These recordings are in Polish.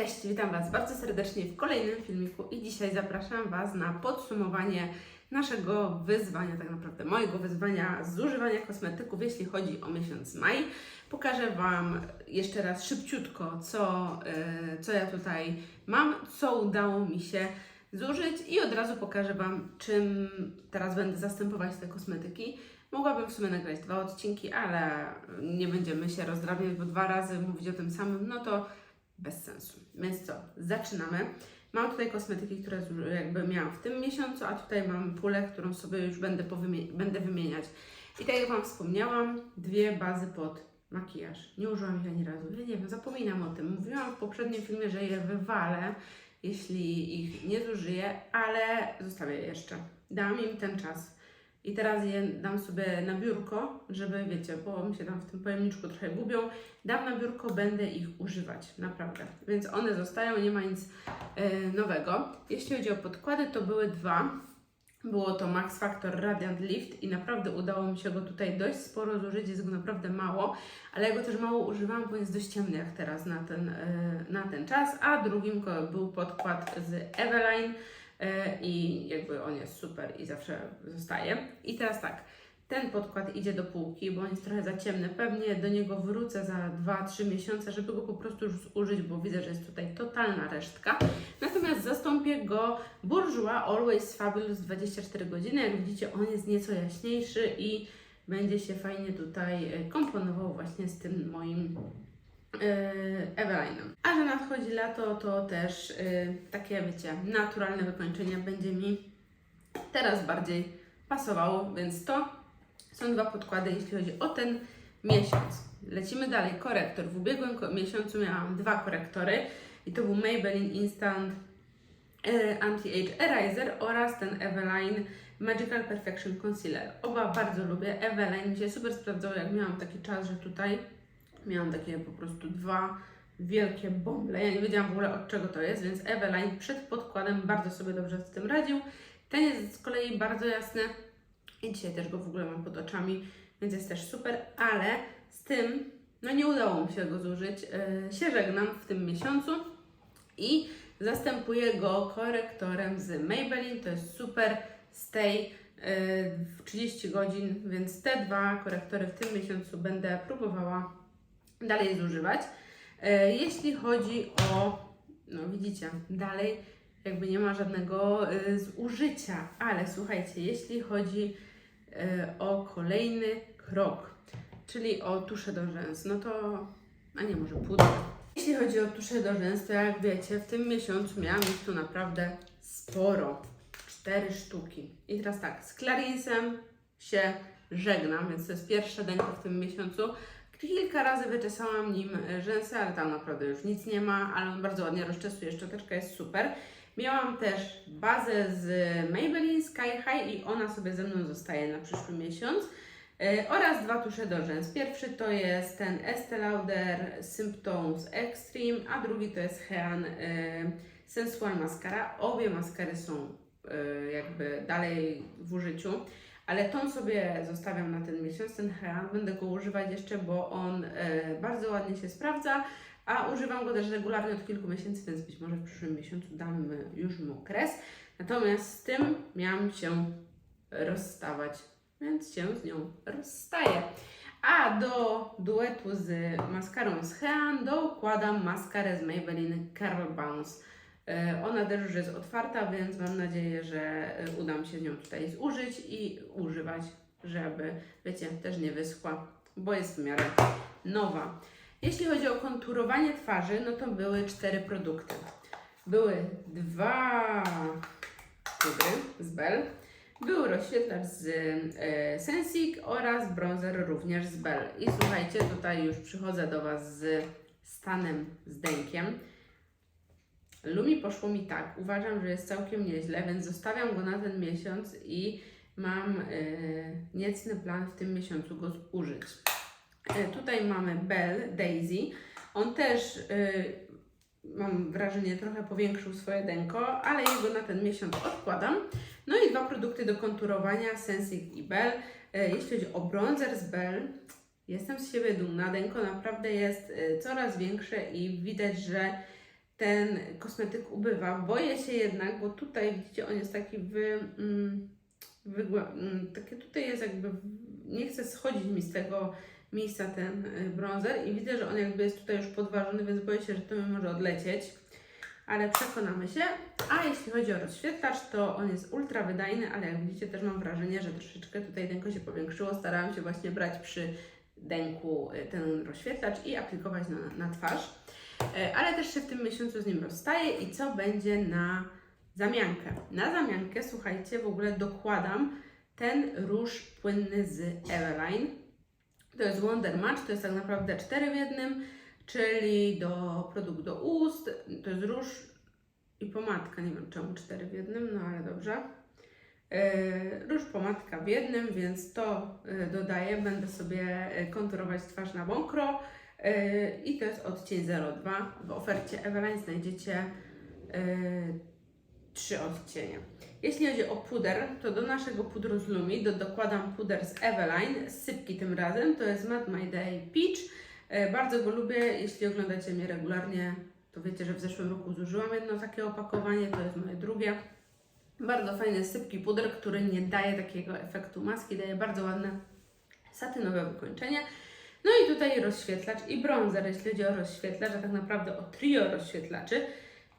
Cześć, witam Was bardzo serdecznie w kolejnym filmiku i dzisiaj zapraszam Was na podsumowanie naszego wyzwania, tak naprawdę mojego wyzwania zużywania kosmetyków, jeśli chodzi o miesiąc maj. Pokażę Wam jeszcze raz szybciutko, co, e, co ja tutaj mam, co udało mi się zużyć i od razu pokażę Wam, czym teraz będę zastępować te kosmetyki. Mogłabym w sumie nagrać dwa odcinki, ale nie będziemy się rozdrabniać, bo dwa razy mówić o tym samym, no to bez sensu. Więc co, zaczynamy. Mam tutaj kosmetyki, które jakby miałam w tym miesiącu, a tutaj mam pulę, którą sobie już będę, będę wymieniać. I tak jak Wam wspomniałam, dwie bazy pod makijaż. Nie użyłam ich ani razu. Nie wiem, zapominam o tym. Mówiłam w poprzednim filmie, że je wywalę, jeśli ich nie zużyję, ale zostawię je jeszcze. Dałam im ten czas. I teraz je dam sobie na biurko, żeby, wiecie, bo mi się tam w tym pojemniczku trochę gubią. Dam na biurko, będę ich używać, naprawdę. Więc one zostają, nie ma nic e, nowego. Jeśli chodzi o podkłady, to były dwa. Było to Max Factor Radiant Lift i naprawdę udało mi się go tutaj dość sporo zużyć, jest go naprawdę mało, ale ja go też mało używałam, bo jest dość ciemny jak teraz na ten, e, na ten czas, a drugim był podkład z Eveline i jakby on jest super i zawsze zostaje. I teraz tak, ten podkład idzie do półki, bo on jest trochę za ciemny. Pewnie do niego wrócę za 2-3 miesiące, żeby go po prostu już zużyć, bo widzę, że jest tutaj totalna resztka. Natomiast zastąpię go Bourjois Always Fabulous 24 godziny. Jak widzicie, on jest nieco jaśniejszy i będzie się fajnie tutaj e, komponował właśnie z tym moim e, Everline'em. A że nadchodzi lato, to też e, takie, wiecie, naturalne wykończenie będzie mi teraz bardziej pasowało, więc to są dwa podkłady, jeśli chodzi o ten miesiąc. Lecimy dalej. Korektor. W ubiegłym miesiącu miałam dwa korektory i to był Maybelline Instant e, Anti-Age Eraser oraz ten Eveline Magical Perfection Concealer. Oba bardzo lubię. Eveline mi się super sprawdzało, jak miałam taki czas, że tutaj miałam takie po prostu dwa wielkie bąble. Ja nie wiedziałam w ogóle od czego to jest, więc Eveline przed podkładem bardzo sobie dobrze z tym radził. Ten jest z kolei bardzo jasny i dzisiaj też go w ogóle mam pod oczami, więc jest też super, ale z tym, no nie udało mi się go zużyć. Yy, się żegnam w tym miesiącu i zastępuję go korektorem z Maybelline, to jest super Stay yy, w 30 godzin, więc te dwa korektory w tym miesiącu będę próbowała dalej zużywać. Yy, jeśli chodzi o, no widzicie, dalej jakby nie ma żadnego y, zużycia, ale słuchajcie, jeśli chodzi y, o kolejny krok, czyli o tuszę do rzęs, no to, a nie, może pudrę. Jeśli chodzi o tuszę do rzęs, to jak wiecie, w tym miesiącu miałam ich tu naprawdę sporo, cztery sztuki. I teraz tak, z Clarinsem się żegnam, więc to jest pierwsze denko w tym miesiącu. Kilka razy wyczesałam nim y, rzęsy, ale tam naprawdę już nic nie ma, ale on bardzo ładnie rozczesuje, szczoteczka jest super. Miałam też bazę z Maybelline Sky High i ona sobie ze mną zostaje na przyszły miesiąc. E, oraz dwa tusze do rzęs. Pierwszy to jest ten Estee Lauder Symptoms Extreme, a drugi to jest Hean e, Sensual Mascara. Obie maskary są e, jakby dalej w użyciu, ale tą sobie zostawiam na ten miesiąc, ten Hean. Będę go używać jeszcze, bo on e, bardzo ładnie się sprawdza. A używam go też regularnie od kilku miesięcy, więc być może w przyszłym miesiącu damy już mu kres. Natomiast z tym miałam się rozstawać, więc się z nią rozstaję. A do duetu z maskarą z Hean dokładam maskarę z Maybelline Curl Bounce. E, Ona też już jest otwarta, więc mam nadzieję, że e, uda mi się nią tutaj zużyć i używać, żeby, wiecie, też nie wyschła, bo jest w miarę nowa. Jeśli chodzi o konturowanie twarzy, no to były cztery produkty. Były dwa pudry z Bell, był rozświetlacz z e, Sensic oraz bronzer również z Bell. I słuchajcie, tutaj już przychodzę do Was z stanem z dękiem. Lumi poszło mi tak. Uważam, że jest całkiem nieźle, więc zostawiam go na ten miesiąc i mam e, niecny plan w tym miesiącu go zużyć. E, Tutaj mamy Bell Daisy. On też, y, mam wrażenie, trochę powiększył swoje denko, ale jego na ten miesiąc odkładam. No i dwa produkty do konturowania, Sensic i Bell. E, Jeśli chodzi o bronzer z Bell, jestem z siebie dumna. Denko naprawdę jest y, coraz większe i widać, że ten kosmetyk ubywa. Boję się jednak, bo tutaj widzicie, on jest taki wy, mm, wygła, mm, takie tutaj jest jakby, nie chce schodzić mi z tego miejsca ten y, bronzer i widzę, że on jakby jest tutaj już podważony, więc boję się, że to mi może odlecieć. Ale przekonamy się. A jeśli chodzi o rozświetlacz, to on jest ultra wydajny, ale jak widzicie też mam wrażenie, że troszeczkę tutaj denko się powiększyło. Starałam się właśnie brać przy denku y, ten rozświetlacz i aplikować na, na twarz. E, Ale też się w tym miesiącu z nim rozstaję i co będzie na zamiankę? Na zamiankę, słuchajcie, w ogóle dokładam ten róż płynny z Eveline. To jest Wonder Match, to jest tak naprawdę 4 w jednym, czyli do produkt do ust, to jest róż i pomadka, nie wiem czemu 4 w jednym, no ale dobrze. Yy, Róż pomadka w jednym, więc to yy, dodaję. Będę sobie konturować twarz na mokro. Yy, I to jest odcień 02. W ofercie Eveline znajdziecie yy, trzy odcienie. Jeśli chodzi o puder, to do naszego pudru z Lumi do, dokładam puder z Eveline, z sypki tym razem. To jest Matte My Day Peach. Yy, Bardzo go lubię. Jeśli oglądacie mnie regularnie, to wiecie, że w zeszłym roku zużyłam jedno takie opakowanie. To jest moje drugie. Bardzo fajny, sypki puder, który nie daje takiego efektu maski, daje bardzo ładne satynowe wykończenie. No i tutaj rozświetlacz i bronzer, jeśli chodzi o rozświetlacz, a tak naprawdę o trio rozświetlaczy,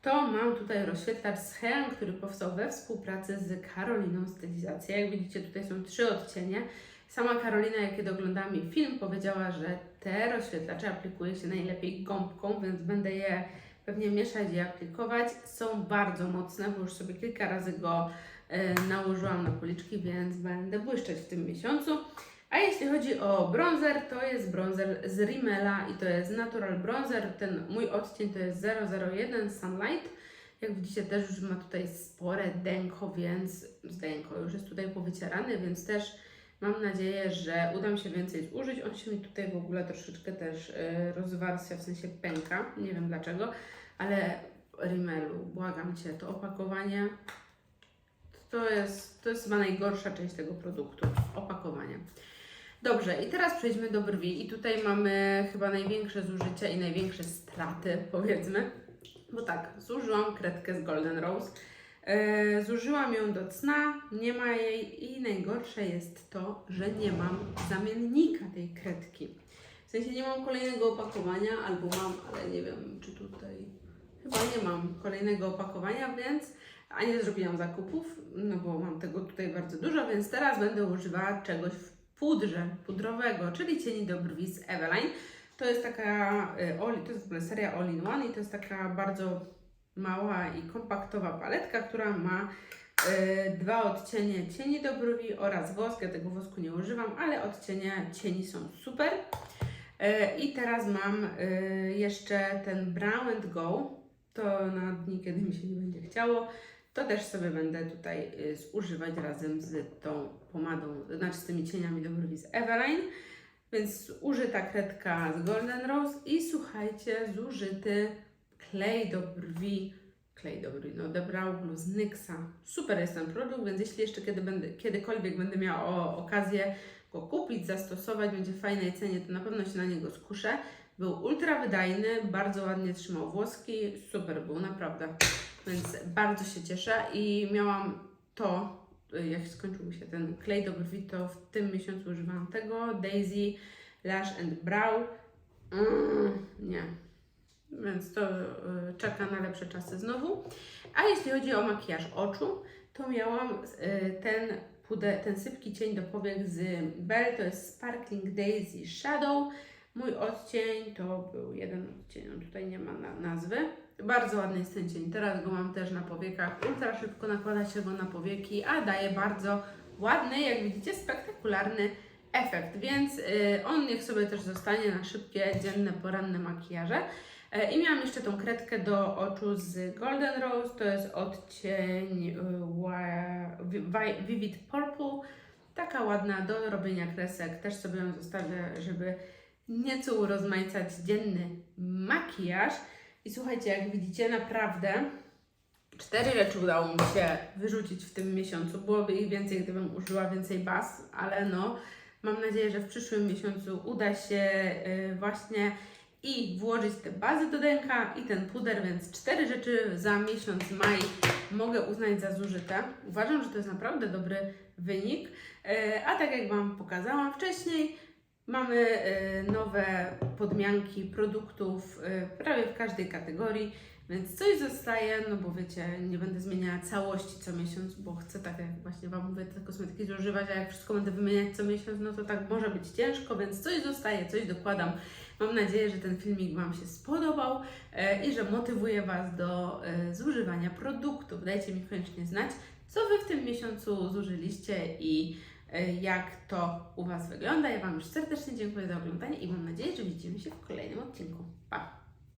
to mam tutaj rozświetlacz z Hean, który powstał we współpracy z Karoliną Stylizacja. Jak widzicie, tutaj są trzy odcienie. Sama Karolina, jak kiedy oglądała mi film, powiedziała, że te rozświetlacze aplikuje się najlepiej gąbką, więc będę je pewnie mieszać i aplikować. Są bardzo mocne, bo już sobie kilka razy go e, nałożyłam na policzki, więc będę błyszczeć w tym miesiącu. A jeśli chodzi o bronzer, to jest bronzer z Rimmela i to jest Natural Bronzer. Ten mój odcień to jest 001 Sunlight. Jak widzicie też już ma tutaj spore denko, więc z denko już jest tutaj powycierany, więc też mam nadzieję, że uda mi się więcej zużyć. On się mi tutaj w ogóle troszeczkę też y, rozwarstwia, w sensie pęka, nie wiem dlaczego, ale Rimmelu, błagam Cię, to opakowanie to jest, to jest chyba najgorsza część tego produktu, opakowanie. Dobrze, i teraz przejdźmy do brwi. I tutaj mamy chyba największe zużycie i największe straty, powiedzmy. Bo tak, zużyłam kredkę z Golden Rose. E, zużyłam ją do cna, nie ma jej i najgorsze jest to, że nie mam zamiennika tej kredki. W sensie nie mam kolejnego opakowania, albo mam, ale nie wiem, czy tutaj. Chyba nie mam kolejnego opakowania, więc a nie zrobiłam zakupów, no bo mam tego tutaj bardzo dużo, więc teraz będę używała czegoś w pudrze pudrowego, czyli cieni do brwi z Eveline. To jest taka, all- to jest seria All in One i to jest taka bardzo mała i kompaktowa paletka, która ma y, dwa odcienie cieni do brwi oraz wosk. Ja tego wosku nie używam, ale odcienie cieni są super. Y, I teraz mam jeszcze ten Brown and Go. To na dni, kiedy mi się nie będzie chciało. To też sobie będę tutaj zużywać razem z tą pomadą, znaczy z tymi cieniami do brwi z Eveline. Więc użyta kredka z Golden Rose i słuchajcie, zużyty klej do brwi, klej do brwi, no The Brow Glue z NYXa. Super jest ten produkt, więc jeśli jeszcze kiedy będę, kiedykolwiek będę miała o, okazję go kupić, zastosować, będzie w fajnej cenie, to na pewno się na niego skuszę. Był ultra wydajny, bardzo ładnie trzymał włoski, super był, naprawdę. Więc bardzo się cieszę i miałam to, jak skończył mi się ten klej do brwi, to w tym miesiącu używałam tego, Daisy Lash and Brow. Mm, nie. Więc to y, czeka na lepsze czasy znowu. A jeśli chodzi o makijaż oczu, to miałam y, ten puder, ten sypki cień do powiek z Bell, to jest Sparkling Daisy Shadow. Mój odcień to był jeden odcień, on tutaj nie ma na, nazwy. Bardzo ładny jest ten cień. Teraz go mam też na powiekach. Ultra szybko nakłada się go na powieki, a daje bardzo ładny, jak widzicie, spektakularny efekt. Więc y, on niech sobie też zostanie na szybkie, dzienne, poranne makijaże. E, I miałam jeszcze tą kredkę do oczu z Golden Rose. To jest odcień y, Vivid Purple. Taka ładna do robienia kresek. Też sobie ją zostawię, żeby nieco urozmaicać dzienny makijaż. I słuchajcie, jak widzicie, naprawdę cztery rzeczy udało mi się wyrzucić w tym miesiącu. Byłoby ich więcej, gdybym użyła więcej baz, ale no, mam nadzieję, że w przyszłym miesiącu uda się y, właśnie i włożyć te bazy do denka i ten puder, więc cztery rzeczy za miesiąc maj mogę uznać za zużyte. Uważam, że to jest naprawdę dobry wynik. E, A tak jak Wam pokazałam wcześniej, mamy e, nowe podmianki produktów e, prawie w każdej kategorii, więc coś zostaje, no bo wiecie, nie będę zmieniała całości co miesiąc, bo chcę tak jak właśnie Wam mówię, te kosmetyki zużywać, a jak wszystko będę wymieniać co miesiąc, no to tak może być ciężko, więc coś zostaje, coś dokładam. Mam nadzieję, że ten filmik Wam się spodobał e, i że motywuje Was do zużywania produktów. Dajcie mi koniecznie znać, co Wy w tym miesiącu zużyliście i jak to u Was wygląda. Ja Wam już serdecznie dziękuję za oglądanie i mam nadzieję, że widzimy się w kolejnym odcinku. Pa!